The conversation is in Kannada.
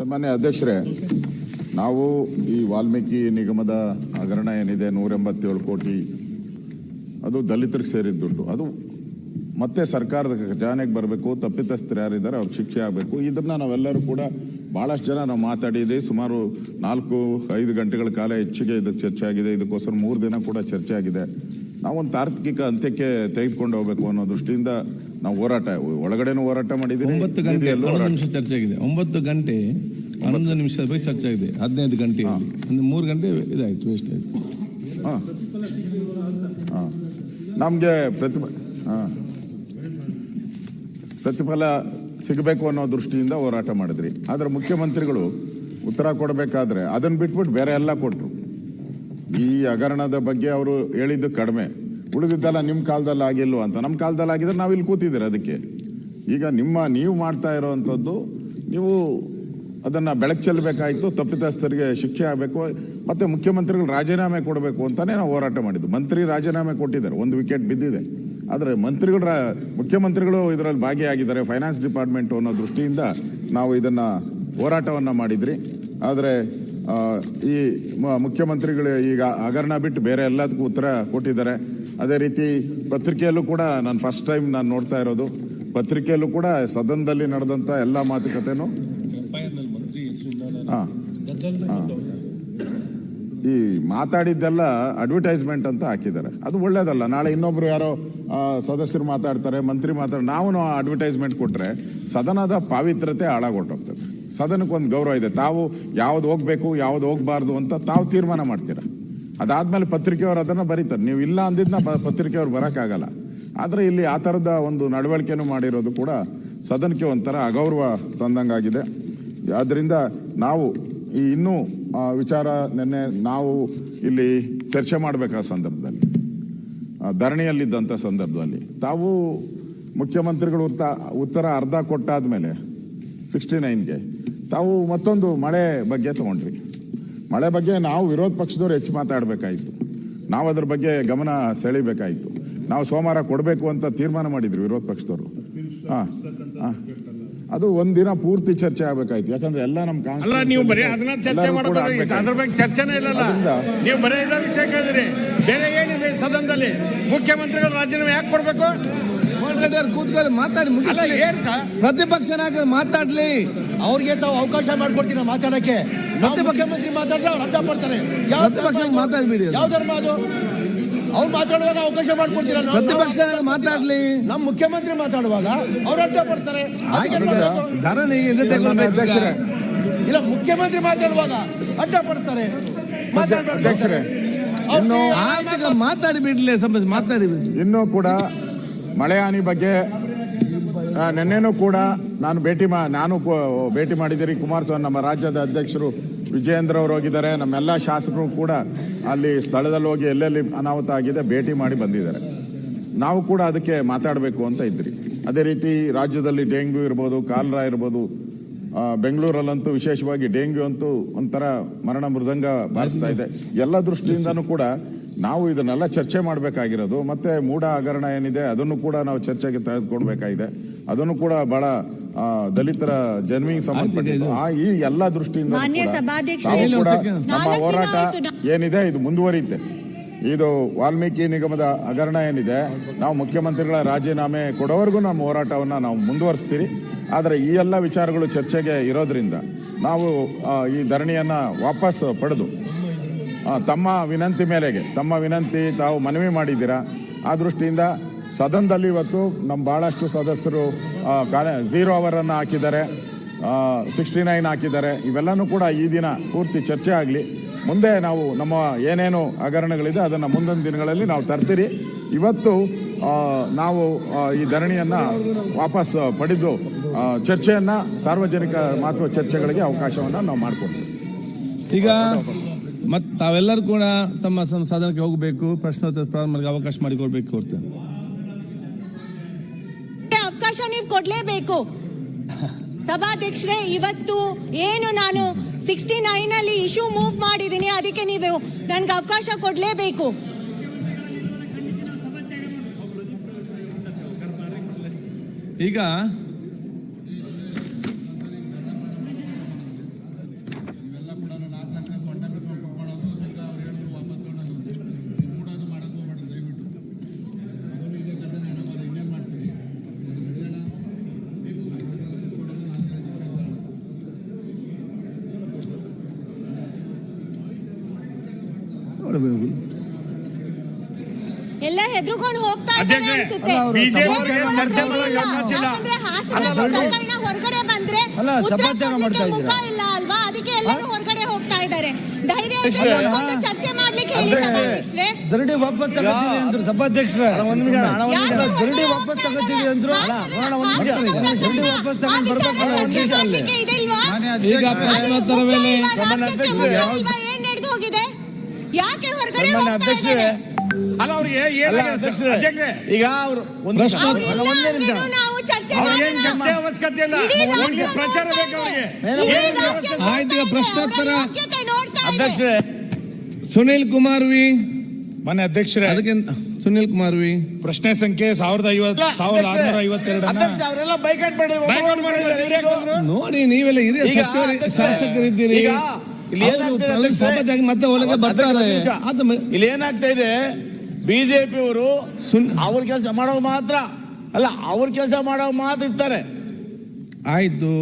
ಸನ್ಮಾನ್ಯ ಅಧ್ಯಕ್ಷರೇ, ನಾವು ಈ ವಾಲ್ಮೀಕಿ ನಿಗಮದ ಹಗರಣ ಏನಿದೆ ನೂರ ಎಂಬತ್ತೇಳು ಕೋಟಿ, ಅದು ದಲಿತರಿಗೆ ಸೇರಿದ ದುಡ್ಡು. ಅದು ಮತ್ತೆ ಸರ್ಕಾರದ ಖಜಾನೆಗೆ ಬರಬೇಕು, ತಪ್ಪಿತಸ್ಥರು ಯಾರಿದ್ದಾರೆ ಅವ್ರಿಗೆ ಶಿಕ್ಷೆ ಆಗಬೇಕು. ಇದನ್ನು ನಾವೆಲ್ಲರೂ ಕೂಡ ಭಾಳಷ್ಟು ಜನ ನಾವು ಮಾತಾಡಿದ್ದೀವಿ ಸುಮಾರು ನಾಲ್ಕು, ಐದು ಗಂಟೆಗಳ ಕಾಲ ಹೆಚ್ಚಿಗೆ ಇದಕ್ಕೆ ಚರ್ಚೆ ಆಗಿದೆ. ಇದಕ್ಕೋಸ್ಕರ ಮೂರು ದಿನ ಕೂಡ ಚರ್ಚೆ ಆಗಿದೆ. ನಾವೊಂದು ತಾರ್ಕಿಕ ಅಂತ್ಯಕ್ಕೆ ತೆಗೆದುಕೊಂಡು ಹೋಗ್ಬೇಕು ಅನ್ನೋ ದೃಷ್ಟಿಯಿಂದ ನಾವು ಹೋರಾಟ ಒಳಗಡೆನೂ ಹೋರಾಟ ಮಾಡಿದ್ದೀವಿ ಒಂಬತ್ತು ಗಂಟೆ ನಿಮಿಷ ಚರ್ಚೆ ಆಗಿದೆ. ಒಂಬತ್ತು ಗಂಟೆ ಹನ್ನೊಂದು ನಿಮಿಷದ ಬಗ್ಗೆ ಚರ್ಚೆ ಆಗಿದೆ. ಹದಿನೈದು ಗಂಟೆ ಒಂದು ಮೂರು ಗಂಟೆ ಇದಾಯ್ತು ವೇಸ್ಟ್ ಆಯ್ತು. ಹಾಂ. ಹಾಂ. ನಮ್ಗೆ ಪ್ರತಿಭ ಹಾ. ಪ್ರತಿಫಲ ಸಿಗಬೇಕು ಅನ್ನೋ ದೃಷ್ಟಿಯಿಂದ ಹೋರಾಟ ಮಾಡಿದ್ರಿ. ಆದ್ರೆ ಮುಖ್ಯಮಂತ್ರಿಗಳು ಉತ್ತರ ಕೊಡಬೇಕಾದ್ರೆ ಅದನ್ನ ಬಿಟ್ಬಿಟ್ಟು ಬೇರೆ ಎಲ್ಲ ಕೊಟ್ರು. ಈ ಹಗರಣದ ಬಗ್ಗೆ ಅವರು ಹೇಳಿದ್ದು ಕಡಿಮೆ. ಉಳಿದಿದ್ದಲ್ಲ ನಿಮ್ಮ ಕಾಲದಲ್ಲಿ ಆಗಿಲ್ವ ಅಂತ. ನಮ್ಮ ಕಾಲದಲ್ಲಿ ಆಗಿದ್ರೆ ನಾವು ಇಲ್ಲಿ ಕೂತಿದ್ದೀರ ಅದಕ್ಕೆ. ಈಗ ನಿಮ್ಮ, ನೀವು ಮಾಡ್ತಾ ಇರೋವಂಥದ್ದು, ನೀವು ಅದನ್ನ ಬೆಳಕು ಚೆಲ್ಲಬೇಕಾಯಿತು ತಪ್ಪಿತಸ್ಥರಿಗೆ ಶಿಕ್ಷೆ ಆಗಬೇಕು, ಮತ್ತೆ ಮುಖ್ಯಮಂತ್ರಿಗಳು ರಾಜೀನಾಮೆ ಕೊಡಬೇಕು ಅಂತಾನೆ ನಾವು ಹೋರಾಟ ಮಾಡಿದ್ದು. ಮಂತ್ರಿ ರಾಜೀನಾಮೆ ಕೊಟ್ಟಿದ್ದಾರೆ, ಒಂದು ವಿಕೆಟ್ ಬಿದ್ದಿದೆ. ಆದರೆ ಮಂತ್ರಿಗಳ ಮುಖ್ಯಮಂತ್ರಿಗಳು ಇದರಲ್ಲಿ ಭಾಗಿಯಾಗಿದ್ದಾರೆ ಫೈನಾನ್ಸ್ ಡಿಪಾರ್ಟ್ಮೆಂಟ್ ಅನ್ನೋ ದೃಷ್ಟಿಯಿಂದ ನಾವು ಇದನ್ನ ಹೋರಾಟವನ್ನ ಮಾಡಿದ್ರಿ. ಆದರೆ ಈ ಮ- ಮುಖ್ಯಮಂತ್ರಿಗಳು ಈಗ ಹಗರಣ ಬಿಟ್ಟು ಬೇರೆ ಎಲ್ಲದಕ್ಕೂ ಉತ್ತರ ಕೊಟ್ಟಿದ್ದಾರೆ. ಅದೇ ರೀತಿ ಪತ್ರಿಕೆಯಲ್ಲೂ ಕೂಡ ನಾನು ಫಸ್ಟ್ ಟೈಮ್ ನಾನು ನೋಡ್ತಾ ಇರೋದು. ಪತ್ರಿಕೆಯಲ್ಲೂ ಕೂಡ ಸದನದಲ್ಲಿ ನಡೆದಂಥ ಎಲ್ಲ ಮಾತುಕತೆನೂ ಹಾಂ. ಹಾಂ ಈ ಮಾತಾಡಿದ್ದೆಲ್ಲ ಅಡ್ವರ್ಟೈಸ್ಮೆಂಟ್ ಅಂತ ಹಾಕಿದ್ದಾರೆ. ಅದು ಒಳ್ಳೇದಲ್ಲ. ನಾಳೆ ಇನ್ನೊಬ್ರು ಯಾರೋ ಸದಸ್ಯರು ಮಾತಾಡ್ತಾರೆ ಮಂತ್ರಿ ಮಾತಾಡ ನಾವು ಅಡ್ವರ್ಟೈಸ್ಮೆಂಟ್ ಕೊಟ್ಟರೆ ಸದನದ ಪಾವಿತ್ರತೆ ಹಾಳಾಗೊಟ್ಟೋಗ್ತದೆ ಸದನಕ್ಕೆ ಒಂದು ಗೌರವ ಇದೆ. ತಾವು ಯಾವ್ದು ಹೋಗ್ಬೇಕು, ಯಾವ್ದು ಹೋಗ್ಬಾರ್ದು ಅಂತ ತಾವು ತೀರ್ಮಾನ ಮಾಡ್ತೀರಾ? ಅದಾದ್ಮೇಲೆ ಪತ್ರಿಕೆಯವರು ಅದನ್ನ ಬರೀತಾರೆ. ನೀವು ಇಲ್ಲ ಅಂದಿದ್ನ ಪತ್ರಿಕೆಯವರು ಬರೋಕ್ಕಾಗಲ್ಲ. ಆದ್ರೆ ಇಲ್ಲಿ ಆ ತರದ ಒಂದು ನಡವಳಿಕೆನೂ ಮಾಡಿರೋದು ಕೂಡ ಸದನಕ್ಕೆ ಒಂಥರ ಅಗೌರವ ತಂದಂಗಾಗಿದೆ. ಆದ್ರಿಂದ ನಾವು ಈ ಇನ್ನೂ ವಿಚಾರ ನಿನ್ನೆ ನಾವು ಇಲ್ಲಿ ಚರ್ಚೆ ಮಾಡಬೇಕಾದ ಸಂದರ್ಭದಲ್ಲಿ ಧರಣಿಯಲ್ಲಿದ್ದಂಥ ಸಂದರ್ಭದಲ್ಲಿ ತಾವು ಮುಖ್ಯಮಂತ್ರಿಗಳು ಉತ್ತ- ಉತ್ತರ ಅರ್ಧ ಕೊಟ್ಟಾದ್ಮೇಲೆ ಸಿಕ್ಸ್ಟಿ ನೈನ್ಗೆ ತಾವು ಮತ್ತೊಂದು ಮಳೆ ಬಗ್ಗೆ ತಗೊಂಡ್ರಿ ಮಳೆ ಬಗ್ಗೆ ನಾವು ವಿರೋಧ ಪಕ್ಷದವ್ರು ಹೆಚ್ಚು ಮಾತಾಡಬೇಕಾಯಿತು. ನಾವು ಅದ್ರ ಬಗ್ಗೆ ಗಮನ ಸೆಳಿಬೇಕಾಯಿತು. ನಾವು ಸೋಮವಾರ ಕೊಡಬೇಕು ಅಂತ ತೀರ್ಮಾನ ಮಾಡಿದ್ರು ವಿರೋಧ ಪಕ್ಷದವರು. ಹಾ ಹಾ. ಅದು ಒಂದಿನ ಪೂರ್ತಿ ಚರ್ಚೆ ಆಗ್ಬೇಕಾಯ್ತು. ಯಾಕಂದ್ರೆ ಎಲ್ಲ ನಮ್ಮ ಕಾಂಗ್ರೆಸ್ ನೀವು ಬರೀ ಅದನ್ನ ಚರ್ಚೆ ಅದ್ರ ಬಗ್ಗೆ ಚರ್ಚೆನೇ ಇಲ್ಲಲ್ಲ. ನೀವು ಬರೀ ಇದ ವಿಷಯ ಕೇಳಿದ್ರಿ. ಬೇರೆ ಏನಿದೆ ಸದನದಲ್ಲಿ? ಮುಖ್ಯಮಂತ್ರಿಗಳು ರಾಜೀನಾಮೆ ಯಾಕೆ ಕೊಡ್ಬೇಕು? ಅವ್ರು ಕೂತ್ಕೊಳ್ಳಿ ಮಾತಾಡಿ ಮುಗಿಸಲಿ. ಏನ್ ಸರ್? ಪ್ರತಿಪಕ್ಷ ನಾಯಕರು ಮಾತಾಡ್ಲಿ. ಅವ್ರಿಗೆ ತಾವು ಅವಕಾಶ ಮಾಡ್ಕೊಡ್ತೀನಿ ಮಾತಾಡಕ್ಕೆ? ಪ್ರತಿಪಕ್ಷ ಮುಖ್ಯಮಂತ್ರಿ ಮಾತಾಡಿದ್ರೆ ಅವ್ರು ಅಡ್ಡ ಪಡ್ತಾರೆ ಯಾವ ಪ್ರತಿಪಕ್ಷ? ಮಾತಾಡ್ಬಿಡಿ. ಯಾವ ಧರ್ಮ ಅದು? ಅವ್ರು ಮಾತಾಡುವಾಗ ಅವಕಾಶ ಮಾಡ್ಕೊಡ್ತೀರಾ ನಾವು- ಪ್ರತಿಪಕ್ಷ ಮಾತಾಡ್ಲಿ. ನಮ್ಮ ಮುಖ್ಯಮಂತ್ರಿ ಮಾತಾಡುವಾಗ ಅವ್ರು ಅಡ್ಡ ಪಡ್ತಾರೆ ಅದಕ್ಕೆ ಏನ್ ಈಗ ಧರಣಿ ಅಧ್ಯಕ್ಷರೇ. ಇಲ್ಲ ಮುಖ್ಯಮಂತ್ರಿ ಮಾತಾಡುವಾಗ ಅಡ್ಡ ಪಡ್ತಾರೆ ಮಾತಾಡ್ಬೇಕು. ಅಧ್ಯಕ್ಷರೇ ಅವ್ರು ಇನ್ನು ಆಯ್ತು ಈಗ ಮಾತಾಡಿ ಬಿಡ್ಲಿ ಸಂಬಂಧ ಮಾತಾಡಿ ಬಿಡ್ಲಿ. ಇನ್ನೂ ಕೂಡ ಮಳೆ ಹಾನಿ ಬಗ್ಗೆ ನಿನ್ನೆನೂ ಕೂಡ ನಾನು ಭೇಟಿ ಮಾ, ನಾನು ಭೇಟಿ ಮಾಡಿದ್ದೀರಿ ಕುಮಾರಸ್ವಾಮಿ ನಮ್ಮ ರಾಜ್ಯದ ಅಧ್ಯಕ್ಷರು ವಿಜಯೇಂದ್ರ ಅವರು ಹೋಗಿದ್ದಾರೆ. ನಮ್ಮೆಲ್ಲ ಶಾಸಕರು ಕೂಡ ಅಲ್ಲಿ ಸ್ಥಳದಲ್ಲಿ ಹೋಗಿ ಎಲ್ಲೆಲ್ಲಿ ಅನಾಹುತ ಆಗಿದೆ ಭೇಟಿ ಮಾಡಿ ಬಂದಿದ್ದಾರೆ. ನಾವು ಕೂಡ ಅದಕ್ಕೆ ಮಾತಾಡಬೇಕು ಅಂತ ಇದ್ರಿ ಅದೇ ರೀತಿ ರಾಜ್ಯದಲ್ಲಿ ಡೆಂಗ್ಯೂ ಇರ್ಬೋದು, ಕಾಲ್ರಾ ಇರ್ಬೋದು ಬೆಂಗಳೂರಲ್ಲಂತೂ ವಿಶೇಷವಾಗಿ ಡೆಂಗ್ಯೂ ಅಂತೂ ಒಂಥರ ಮರಣ ಮೃದಂಗ ಬಾರಿಸ್ತಾ ಇದೆ. ಎಲ್ಲ ದೃಷ್ಟಿಯಿಂದನೂ ಕೂಡ ನಾವು ಇದನ್ನೆಲ್ಲ ಚರ್ಚೆ ಮಾಡಬೇಕಾಗಿರೋದು ಮತ್ತೆ ಮೂಢ ಹಗರಣ ಏನಿದೆ ಅದನ್ನು ಕೂಡ ನಾವು ಚರ್ಚೆಗೆ ತೆಗೆದುಕೊಳ್ಬೇಕಾಗಿದೆ ಅದನ್ನು ಕೂಡ ಬಹಳ ಆ, ದಲಿತರ ಜನ್ಮಿಗೆ ಸಂಬಂಧಪಟ್ಟಿದ್ದು. ಆ ಈ ಎಲ್ಲ ದೃಷ್ಟಿಯಿಂದ ಮಾನ್ಯ ಕೂಡ ಸಭಾಧ್ಯಕ್ಷರೇ, ನಾವು ಕೂಡ ನಮ್ಮ ಹೋರಾಟ ಏನಿದೆ ಇದು ಮುಂದುವರಿಯುತ್ತೆ. ಇದು ವಾಲ್ಮೀಕಿ ನಿಗಮದ ಹಗರಣ ಏನಿದೆ ನಾವು ಮುಖ್ಯಮಂತ್ರಿಗಳ ರಾಜೀನಾಮೆ ಕೊಡೋವರೆಗೂ ನಮ್ಮ ಹೋರಾಟವನ್ನು ನಾವು ಮುಂದುವರಿಸ್ತೀರಿ. ಆದರೆ ಈ ಎಲ್ಲ ವಿಚಾರಗಳು ಚರ್ಚೆಗೆ ಇರೋದ್ರಿಂದ ನಾವು ಈ ಧರಣಿಯನ್ನು ವಾಪಸ್ ಪಡೆದು ತಮ್ಮ ವಿನಂತಿ ಮೇರೆಗೆ ತಮ್ಮ ವಿನಂತಿ ತಾವು ಮನವಿ ಮಾಡಿದ್ದೀರಾ? ಆ ದೃಷ್ಟಿಯಿಂದ ಸದನದಲ್ಲಿ ಇವತ್ತು ನಮ್ಮ ಭಾಳಷ್ಟು ಸದಸ್ಯರು ಕಾರ್ಯ ಝೀರೋ ಅವರನ್ನು ಹಾಕಿದ್ದಾರೆ ಸಿಕ್ಸ್ಟಿ ನೈನ್ ಹಾಕಿದ್ದಾರೆ. ಇವೆಲ್ಲನೂ ಕೂಡ ಈ ದಿನ ಪೂರ್ತಿ ಚರ್ಚೆ ಆಗಲಿ. ಮುಂದೆ ನಾವು ನಮ್ಮ ಏನೇನು ಹಗರಣಗಳಿದೆ ಅದನ್ನು ಮುಂದಿನ ದಿನಗಳಲ್ಲಿ ನಾವು ತರ್ತೀರಿ. ಇವತ್ತು ನಾವು ಈ ಧರಣಿಯನ್ನು ವಾಪಸ್ ಪಡೆದು ಚರ್ಚೆಯನ್ನು ಚರ್ಚೆಯನ್ನ ಸಾರ್ವಜನಿಕ ಮಹತ್ವ ಚರ್ಚೆಗಳಿಗೆ ಅವಕಾಶವನ್ನು ನಾವು ಮಾಡಿಕೊಡ್ತೀವಿ. ಈಗ ಮತ್ ತಾವೆಲ್ಲರೂ ಕೂಡ ತಮ್ಮ ಸದನಕ್ಕೆ ಹೋಗಬೇಕು ಪ್ರಶ್ನೋತ್ತರ ಪ್ರಾರಂಭ ಅವಕಾಶ ಮಾಡಿಕೊಡ್ಬೇಕು ಕೊಡ್ತೇನೆ ಅವಕಾಶ ನೀವು ಕೊಡಲೇಬೇಕು. ಸಭಾಧ್ಯಕ್ಷರೇ ಇವತ್ತು ಏನು ನಾನು ಸಿಕ್ಸ್ಟಿ ನೈನ್ ಅಲ್ಲಿ ಇಶ್ಯೂ ಮೂವ್ ಮಾಡಿದ್ದೀನಿ ಅದಕ್ಕೆ ನೀವು ನನ್ಗೆ ಅವಕಾಶ ಕೊಡಲೇಬೇಕು. ಈಗ ಎಲ್ಲ ಹೆದರ್ಕೊಂಡು ಹೋಗ್ತಾ ಇದ್ದಾರೆ ಅನ್ಸುತ್ತೆ. ಬಿಜೆಪಿ ಚರ್ಚೆ ಪ್ರಕರಣ ಹೊರಗಡೆ ಬಂದ್ರೆ ಮುಖ ಇಲ್ಲ ಅಲ್ವಾ? ಅದಕ್ಕೆ ಎಲ್ಲರೂ ಹೊರಗಡೆ ಹೋಗ್ತಾ ಇದ್ದಾರೆ. ಧೈರ್ಯ ಚರ್ಚೆ ಮಾಡ್ಲಿಕ್ಕೆ ಹೇಳಿ ಸಭಾಧ್ಯಕ್ಷರೇ. ವಾಪಸ್ ತಗೋತೀವಿ ಅಂದ್ರು ಸಭಾಧ್ಯಕ್ಷರ. ವಾಪಸ್ ತಗೋತೀವಿ? ಅಂದ್ರು? ವಾಪಸ್ ತಗೊಂಡು ಬರ್ಬೇಕಲ್ಲ? ಈಗ ಪ್ರಶ್ನೋತ್ತರ ವೇಳೆ? ಏನ್ ನಡೆದು ಹೋಗಿದೆ? ಯಾಕೆ ಹೊರಗಡೆ ಸನ್ಮಾನ್ಯ ಹೋಗ್ತಾ ಅಧ್ಯಕ್ಷರೇ ಇದ್ದಾರೆ? ಅಲ್ಲ ಅವ್ರಿಗೆ ಅಲ್ಲ ಏನಾಗಿದೆ ಅಧ್ಯಕ್ಷರೇ ಅಧ್ಯಕ್ಷರೇ. ಈಗ ಅವರು ಒಂದು ಪ್ರಶ್ನೆ- ಅವ್ರು ಇಲ್ಲ ಅಂದ್ರೂ ನಾವು ಚರ್ಚೆ ಅವ್ರಿಗೆ ಮಾಡೋಣ. ಚರ್ಚೆ ಅವಶ್ಯಕತೆ ಇಲ್ಲ ಇಡೀ ಅವ್ರಿಗೆ ರಾಜ್ಯ ಪ್ರಚಾರ ನೋಡ್ತಾ ಬೇಕು ಇದೆ. ಅವ್ರಿಗೆ ಇಡೀ ರಾಜ್ಯ ನೋಡ್ತಾ ಆಯ್ತು, ಈಗ ಇದೆ. ಪ್ರಶ್ನೋತ್ತರ. ಅವರ ಯೋಗ್ಯತೆ ನೋಡ್ತಾ ಇದೆ. ಅಧ್ಯಕ್ಷರೇ. ಸುನಿಲ್ ಕುಮಾರ್ ವಿ ಮನೆ ಅಧ್ಯಕ್ಷರೇ. ಅದಕ್ಕೆ ಸುನಿಲ್ ಕುಮಾರ್ ವಿ ಪ್ರಶ್ನೆ ಸಂಖ್ಯೆ ಸಾವಿರದ ಐವತ್ತು ಸಾವಿರದ ಆರುನೂರ ಐವತ್ತೆರಡು ಅಧ್ಯಕ್ಷ ಅವರೆಲ್ಲ ಬೈಕಾಟ್ ಮಾಡಿ ಮಾಡಿದ್ದಾರೆ, ಇವ್ರು ನೋಡಿ ನೀವೆಲ್ಲ ಹಿರಿಯ ಈಗ ಸಚಿವರು ಅಧ್ಯಕ್ಷರೇ, ಶಾಸಕರಿದ್ದೀರಿ. ಈಗ ಇಲ್ಲಿ ಏನಾಗ್ತಾ ಇದೆ? ಬಿಜೆಪಿ ಅವರು ಅವ್ರ ಕೆಲಸ ಮಾಡೋ ಮಾತ್ರ. ಅಲ್ಲ ಅವ್ರ ಕೆಲಸ ಮಾಡೋ ಮಾತ್ರ ಇರ್ತಾರೆ. ಆಯ್ತು.